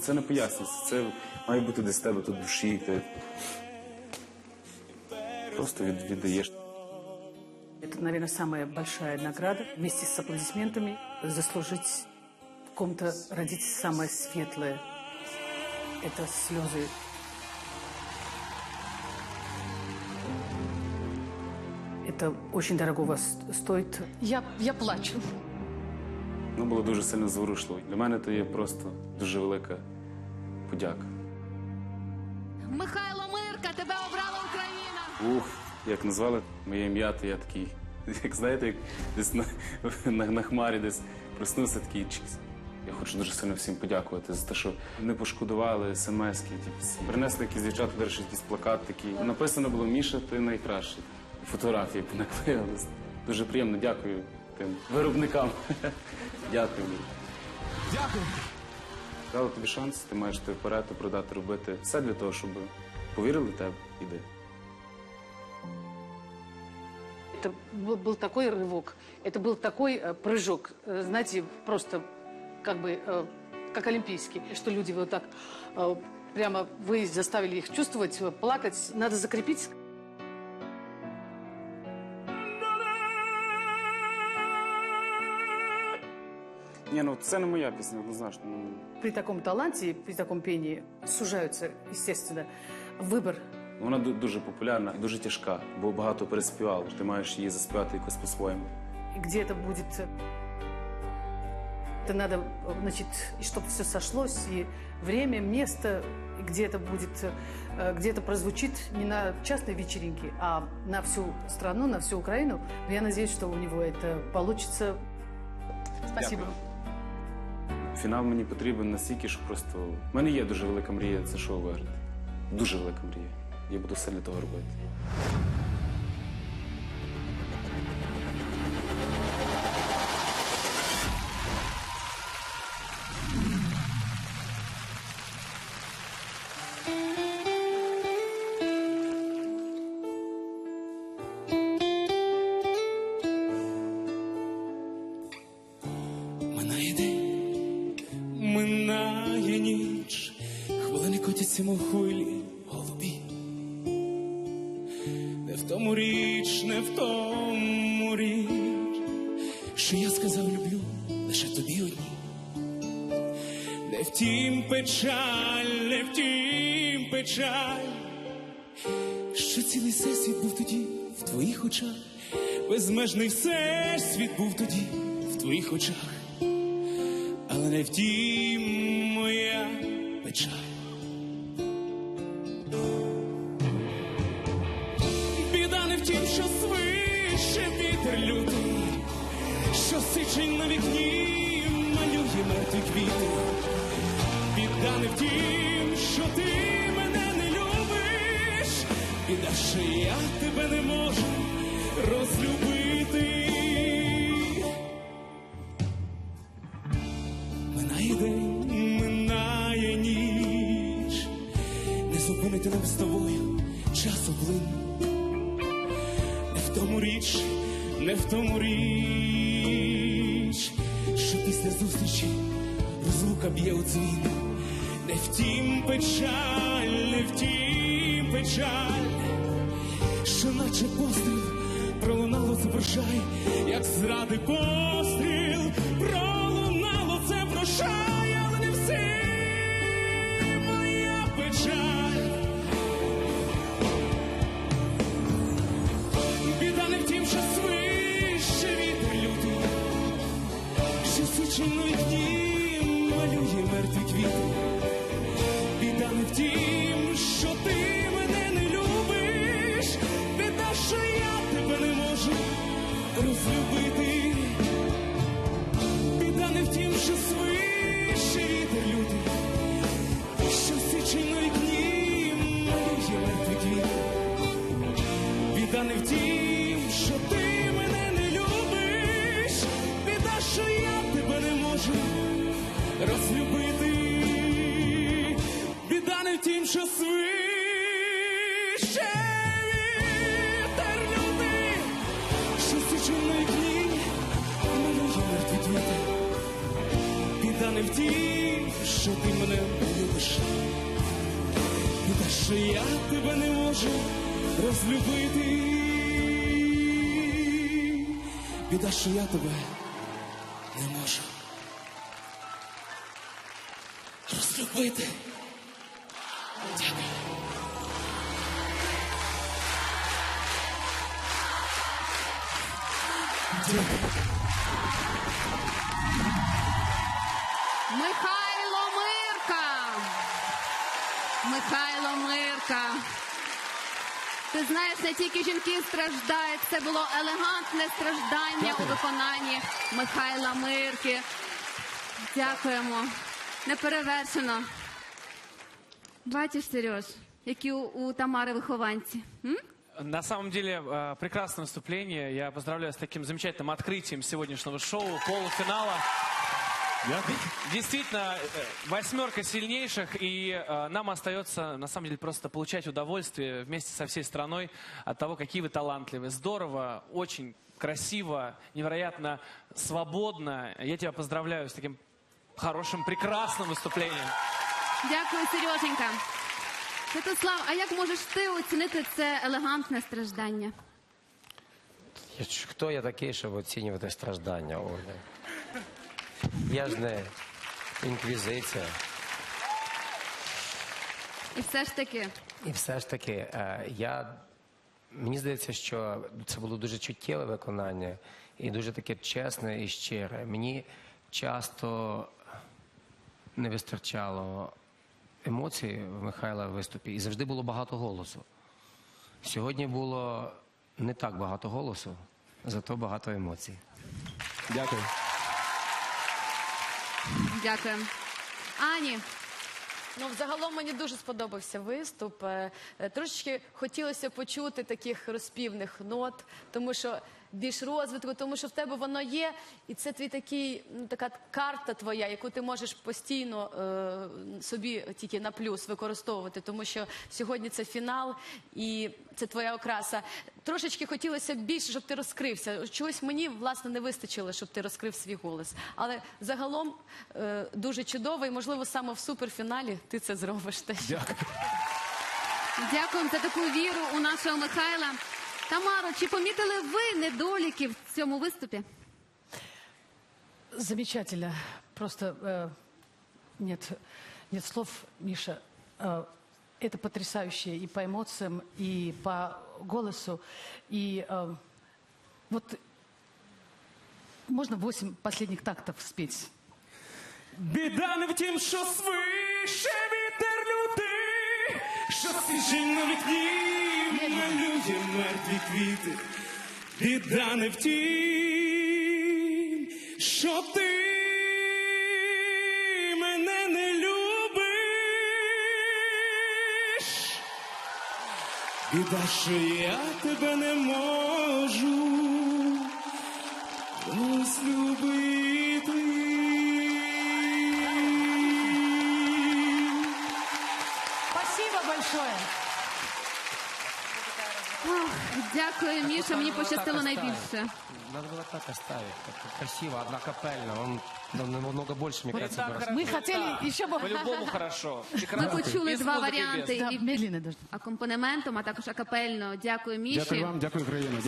Це не пояснюється. Це має бути десь в тебе тут в душі. Ти просто від, віддаєш. Это, наверное, самая большая награда вместе с аплодисментами заслужить в ком-то родить самое светлое. Это слезы. Это очень дорогого с- стоит. Я, я плачу. Ну, було дуже сильно зворушливо. Для мене це є просто дуже велика подяка. Михайло Мирка, тебе обрала Україна. Ух, як назвали моє ім'я, то я такий, як знаєте, як десь на, на, на хмарі десь проснувся такий чікс. Я хочу дуже сильно всім подякувати за те, що не пошкодували смс-ки, принесли якісь дівчата, до речі, якийсь плакат такий. Написано було Міша, ти найкращий. Фотографії наклеїли. Дуже приємно, дякую тим виробникам. Дякую. Дякую. Дали тобі шанс, ти маєш ти вперед і продати, робити все для того, щоб повірили в тебе. Іди. Это был, был такой рывок, это был такой э, прыжок, э, знаете, просто как бы э, как олимпийский, что люди вот так э, прямо вы заставили их чувствовать, э, плакать, надо закрепить Ні, ну це не моя пісня, однозначно. Ну, при таком таланте, при таком пении сужаются, естественно, выбор. Вона ду- дуже популярна і дуже тяжка, бо багато переспівали. Ти маєш її заспівати якось по-своєму. И где это будет... э, Это надо, э, значит, и чтобы все сошлось, и время, место, и где это будет, э, где это прозвучит не на частной вечеринке, а на всю страну, на всю Украину. Но я надеюсь, что у него это получится. Спасибо. Фінал мені потрібен настільки, що просто. У мене є дуже велика мрія це шоу виграти. Дуже велика мрія. Я буду все для того робити. Хвилини хвилі голубі. Не в тому річ, не в тому річ, що я сказав люблю лише тобі одній. Не втім печаль, не втім печаль, що цілий всесвіт був тоді в твоїх очах, безмежний всесвіт був тоді в твоїх очах але не втім моя печаль. Що на вікні малює мертві квіти. Біда не втім, що ти мене не любиш, біда, що я тебе не можу розлюбити. Минає день, минає ніч, не зупинити нам з тобою часу плин. Не в тому річ, не в тому річ, що після зустрічі розлука б'є у дзвін. Не втім печаль, не втім печаль, що наче постріл пролунало прощай, як зради постріл пролунало розлюбити. Що я тебе не можу розлюбити. Біда, що я тебе не можу розлюбити. Дякую. Михайло Мирка. Михайло Мирка. Ти знаєш, не тільки жінки страждають, це було елегантне страждання у виконанні Михайла Мирки. Дякуємо. Неперевершено. Бачиш, Сереж, які у, у Тамари вихованці. М? На самом деле, э, прекрасное выступление. Я поздравляю с таким замечательным открытием сегодняшнего шоу, полуфинала. Действительно, э, восьмерка сильнейших, и э, нам остается, на самом деле, просто получать удовольствие вместе со всей страной от того, какие вы талантливые. Здорово, очень красиво, невероятно свободно. Я тебя поздравляю с таким хорошим, прекрасным выступлением. Дякую, Сереженька. Святослав, а як можеш ти оцінити це елегантне страждання? Я Хто я такий, щоб оцінювати страждання, Ольга? Я ж не інквізиція. І все ж таки, І все ж таки, е, я, мені здається, що це було дуже чуттєве виконання і дуже таке чесне і щире. Мені часто не вистачало емоцій в Михайла в виступі, і завжди було багато голосу. Сьогодні було не так багато голосу, зато багато емоцій. Дякую. Дякую. Ані, Ну, взагалом мені дуже сподобався виступ. Е, е, Трошечки хотілося почути таких розпівних нот, тому що більш розвитку, тому що в тебе воно є, і це твій такий, ну, така карта твоя, яку ти можеш постійно е, собі тільки на плюс використовувати, тому що сьогодні це фінал і це твоя окраса. Трошечки хотілося б більше, щоб ти розкрився. Чогось мені власне не вистачило, щоб ти розкрив свій голос. Але загалом е, дуже чудово, і можливо саме в суперфіналі ти це зробиш. теж. дякуємо за таку віру у нашого Михайла. Тамаро, чи помітили ви недоліки в цьому виступі? Замечательно. Просто э, нет, нет слов, Миша. Э, это потрясающе и по эмоциям, и по голосу. И э, вот можно восемь последних тактов спеть. Біда не в тім, що свише вітер лютий, Що свіжий на вікні малює мертві квіти. Біда не в тім, що ти мене не любиш. Біда, що я тебе не можу розлюбити. большое. Ох, дякую, Міша. Мені пощастило Так оставить. найбільше. Надо было так оставить, как красиво, однокапельно. Он намного больше, мне кажется, бы рас- Мы хотели еще бы... По-любому хорошо. Ми Прекрасно. почули Без два музыки, без. варіанти Да, і медленный даже. акомпанементом, а також акапельно. Дякую, Міші. Дякую вам, дякую Україна.